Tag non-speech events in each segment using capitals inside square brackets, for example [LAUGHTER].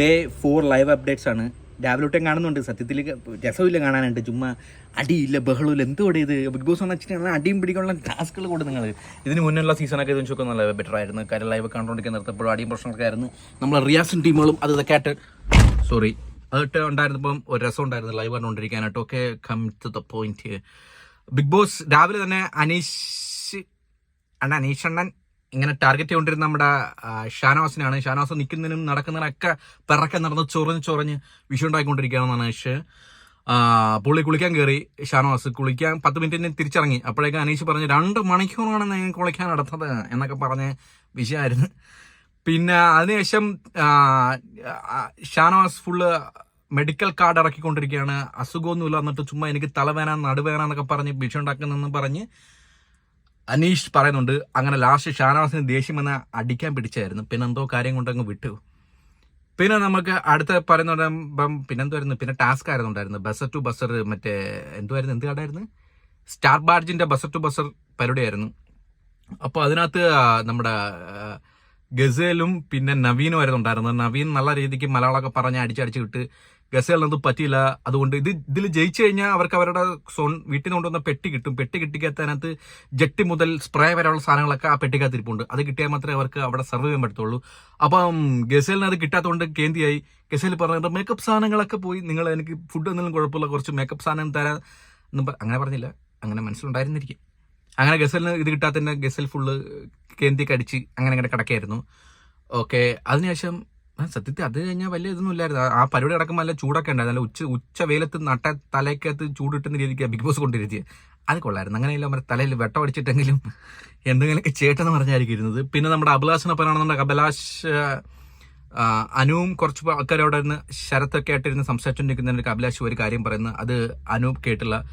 Day four live updates ആണ്. രാവിലെ തൊട്ടേ കാണുന്നുണ്ട്. സത്യത്തിൽ രസമില്ല കാണാനുണ്ട് ചുമ്മാ അടിയില്ല ബഹളമില്ല എന്തോടെ ഇത്? ബിഗ് ബോസ് എന്ന് വെച്ചിട്ടുണ്ടെങ്കിൽ അടിയും പിടിക്കാനുള്ള ടാസ്കുകൾ കൂടെ നിങ്ങൾ ഇതിന് മുന്നുള്ള സീസണൊക്കെ ഇത് വെച്ചൊക്കെ നല്ല ബെറ്റർ ആയിരുന്നു. കാര്യം ലൈവ് കണ്ടുകൊണ്ടിരിക്കാൻ നിർത്തപ്പോഴും അടിയും പ്രശ്നമൊക്കെ ആയിരുന്നു. നമ്മൾ റിയാസൻ ടീമുകളും അത് ഇതൊക്കെ ആയിട്ട് സോറി അതിട്ട് ഉണ്ടായിരുന്നപ്പം ഒരു രസം ഉണ്ടായിരുന്നു live കണ്ടുകൊണ്ടിരിക്കാനായിട്ട് okay come to the point big boss രാവിലെ തന്നെ അനീഷ് അണ്ണ അനീഷ് അണ്ണൻ ഇങ്ങനെ ടാർഗറ്റ് ചെയ്തുകൊണ്ടിരുന്ന നമ്മുടെ ഷാനവാസിനാണ്. ഷാനവാസ് നിൽക്കുന്നതിനും നടക്കുന്നതിനൊക്കെ പിറക്കെ നടന്ന് ചൊറഞ്ഞ് ചൊറഞ്ഞ് വിഷു ഉണ്ടായിക്കൊണ്ടിരിക്കുകയാണെന്നാണ് അനീഷ് പുള്ളി കുളിക്കാൻ കയറി ഷാനവാസ് കുളിക്കാൻ പത്ത് മിനിറ്റിന് തിരിച്ചിറങ്ങി. അപ്പോഴേക്കും അനീഷ് പറഞ്ഞു രണ്ട് മണിക്കൂറാണ് ഞാൻ കുളിക്കാൻ നടത്തത് എന്നൊക്കെ പറഞ്ഞ് വിഷയമായിരുന്നു. പിന്നെ അതിനുശേഷം ഷാനവാസ് ഫുള്ള് മെഡിക്കൽ കാർഡ് ഇറക്കിക്കൊണ്ടിരിക്കുകയാണ്. അസുഖമൊന്നുമില്ല എന്നിട്ട് ചുമ്മാ എനിക്ക് തലവേന നടുവേന എന്നൊക്കെ പറഞ്ഞ് ഭീഷണി ഉണ്ടാക്കുന്നെന്ന് പറഞ്ഞ് അനീഷ് പറയുന്നുണ്ട് അങ്ങനെ ലാസ്റ്റ് ഷാനവാസിന് ദേഷ്യം വന്ന് അടിക്കാൻ പിടിച്ചായിരുന്നു. പിന്നെ എന്തോ കാര്യം കൊണ്ടങ്ങ് വിട്ടു. പിന്നെ നമുക്ക് അടുത്ത പറയുന്നപ്പം പിന്നെന്തായിരുന്നു പിന്നെ ടാസ്ക് ആയിരുന്നു ഉണ്ടായിരുന്നു ബസർ ടു ബസർ മറ്റേ എന്തുവായിരുന്നു? എന്ത് കടായിരുന്നു സ്റ്റാർ ബാർജിന്റെ ബസർ ടു ബസർ പരിപാടിയായിരുന്നു. അപ്പോൾ അതിനകത്ത് നമ്മുടെ ഗസേലും പിന്നെ നവീനും ആയിരുന്നു ഉണ്ടായിരുന്നത്. നവീൻ നല്ല രീതിക്ക് മലയാളമൊക്കെ പറഞ്ഞ് അടിച്ചടിച്ച് വിട്ട് ഗസേലിനത് പറ്റിയില്ല. അതുകൊണ്ട് ഇത് ഇതിൽ ജയിച്ചു കഴിഞ്ഞാൽ അവർക്ക് അവരുടെ സോൺ വീട്ടിൽ നിന്ന് കൊണ്ടുവന്ന പെട്ടി കിട്ടും. പെട്ടി കിട്ടിക്കകത്തതിനകത്ത് ജെട്ടി മുതൽ സ്പ്രേ വരെയുള്ള സാധനങ്ങളൊക്കെ ആ പെട്ടിക്കകത്ത് ഇരിപ്പുണ്ട്. അത് കിട്ടിയാൽ മാത്രമേ അവർക്ക് അവിടെ സർവ് ചെയ്യാൻ പറ്റത്തുള്ളൂ. അപ്പം ഗസേലിന് അത് കിട്ടാത്തതുകൊണ്ട് കേന്ദ്രയായി ഗസേൽ പറഞ്ഞത് മേക്കപ്പ് സാധനങ്ങളൊക്കെ പോയി. നിങ്ങൾ എനിക്ക് ഫുഡ് ഒന്നും കുഴപ്പമില്ല. കുറച്ച് മേക്കപ്പ് സാധനം തരാൻ അങ്ങനെ പറഞ്ഞില്ല. അങ്ങനെ മനസ്സിലുണ്ടായിരുന്നിരിക്കും. അങ്ങനെ ഗസലിന് ഇത് കിട്ടാത്തതിന്റെ ഗസൽ ഫുള്ള് കേന്ദ്രക്ക് അടിച്ച് അങ്ങനെ അങ്ങനെ കിടക്കായിരുന്നു ഓക്കെ അതിനുശേഷം സത്യത്തിൽ അത് കഴിഞ്ഞാൽ വലിയ ഇതൊന്നും ഇല്ലായിരുന്നു. ആ- പരിപാടി അടക്കം നല്ല ചൂടൊക്കെ ഉണ്ടായിരുന്നു. നല്ല ഉച്ച ഉച്ച വെയിലത്ത് നട്ട തലയ്ക്കകത്ത് ചൂടിട്ടുന്ന രീതിക്ക് ബിഗ് ബോസ് കൊണ്ടിരുത്തിയത് അത് കൊള്ളായിരുന്നു. അങ്ങനെയല്ല നമ്മുടെ തലയിൽ വെട്ടം അടിച്ചിട്ടെങ്കിലും എന്തെങ്കിലുമൊക്കെ ചേട്ടെന്ന് പറഞ്ഞായിരിക്കും ഇരുന്നത്. പിന്നെ നമ്മുടെ അഭിലാഷിനൊപ്പനാണെന്നുണ്ടെങ്കിൽ അഭിലാഷ് അനുവും കുറച്ച് ആൾക്കാർ ഇരുന്ന് ശരത്തൊക്കെ ആയിട്ടിരുന്ന് സംസാരിച്ചുകൊണ്ടിരിക്കുന്നതിനൊക്കെ അഭിലാഷ് ഒരു കാര്യം പറയുന്നത് അത് അനൂപ് കേട്ടില്ല.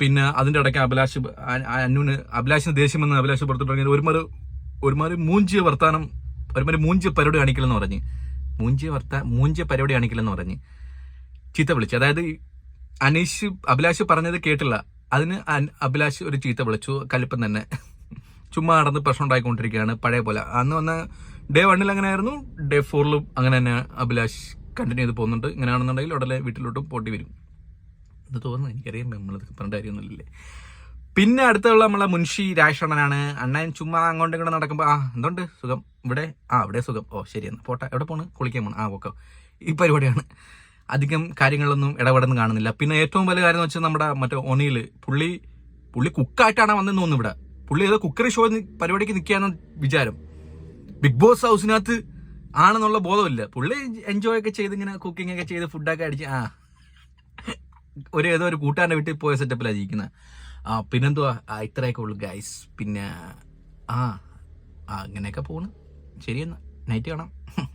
പിന്നെ അതിന്റെ ഇടയ്ക്ക് അഭിലാഷ് അനുവിന് അഭിലാഷിന് ദേഷ്യം വന്ന് അഭിലാഷ് പുറത്തു തുടങ്ങിയത് ഒരുമാതിരി ഒരുമാതിരി മൂഞ്ചിയ വർത്താനം ഒരുമാതിരി മൂഞ്ചിയ പരിപാടി കാണിക്കില്ലെന്ന് പറഞ്ഞ്. മൂഞ്ചിയ വർത്ത മൂഞ്ചിയ പരിപാടി കാണിക്കില്ലെന്ന് പറഞ്ഞ് ചീത്ത വിളിച്ചു. അതായത് അനീഷ് അഭിലാഷ് പറഞ്ഞത് കേട്ടില്ല. അതിന് അഭിലാഷ് ഒരു ചീത്ത വിളിച്ചു. കലിപ്പം തന്നെ ചുമ്മാ നടന്ന് പ്രശ്നം ഉണ്ടായിക്കൊണ്ടിരിക്കുകയാണ് പഴയ പോലെ. അന്ന് വന്ന ഡേ വണ്ണിൽ അങ്ങനെ ആയിരുന്നു ഡേ ഫോറിലും അങ്ങനെ തന്നെ അഭിലാഷ് കണ്ടിന്യൂ ചെയ്ത് പോകുന്നുണ്ട്. ഇങ്ങനെയാണെന്നുണ്ടെങ്കിൽ ഉടനെ വീട്ടിലോട്ടും പോട്ടി വരും. എന്ന് തോന്നുന്നു എനിക്കറിയാം നമ്മളത് പറഞ്ഞ കാര്യമൊന്നുമില്ലേ. പിന്നെ അടുത്തുള്ള നമ്മളെ മുൻഷി രാജേഷണ്ണനാണ് അണ്ണൻ ചുമ്മാ അങ്ങോട്ടും ഇങ്ങോട്ട് നടക്കുമ്പോൾ ആ എന്തുണ്ട്? സുഖം? ഇവിടെ? ആ ഇവിടെ സുഖം. ഓ ശരി എന്നാൽ പോട്ടെ. എവിടെ പോണ്? കുളിക്കാൻ പോണ്. ആ ഓക്കെ ഈ പരിപാടിയാണ്. അധികം കാര്യങ്ങളൊന്നും ഇടപെടുന്നു കാണുന്നില്ല. പിന്നെ ഏറ്റവും വലിയ കാര്യം എന്ന് വെച്ചാൽ നമ്മുടെ മറ്റേ ഒണിയിൽ പുള്ളി പുള്ളി കുക്കായിട്ടാണ് വന്നെന്ന് തോന്നുന്നു ഇവിടെ. പുള്ളി ഏതോ കുക്കറി ഷോ പരിപാടിക്ക് നിൽക്കുകയെന്ന വിചാരം. ബിഗ് ബോസ് ഹൗസിനകത്ത് ആണെന്നുള്ള ബോധമില്ല. പുള്ളി എൻജോയ് ഒക്കെ ചെയ്ത് ഇങ്ങനെ കുക്കിംഗ് ഒക്കെ ചെയ്ത് ഫുഡൊക്കെ അടിച്ച് ആ. ഒരു ഏതോ ഒരു കൂട്ടുകാരന്റെ വീട്ടിൽ പോയ സെറ്റപ്പിലാണ് ജീവിക്കുന്നത് പിന്നെന്തുവാ? ഇത്രയൊക്കെ ഉള്ളു ഗൈസ് പിന്നെ ആ അങ്ങനെയൊക്കെ പോണ്. ശരിയെന്നാ. നൈറ്റ് കാണാം. [LAUGHS]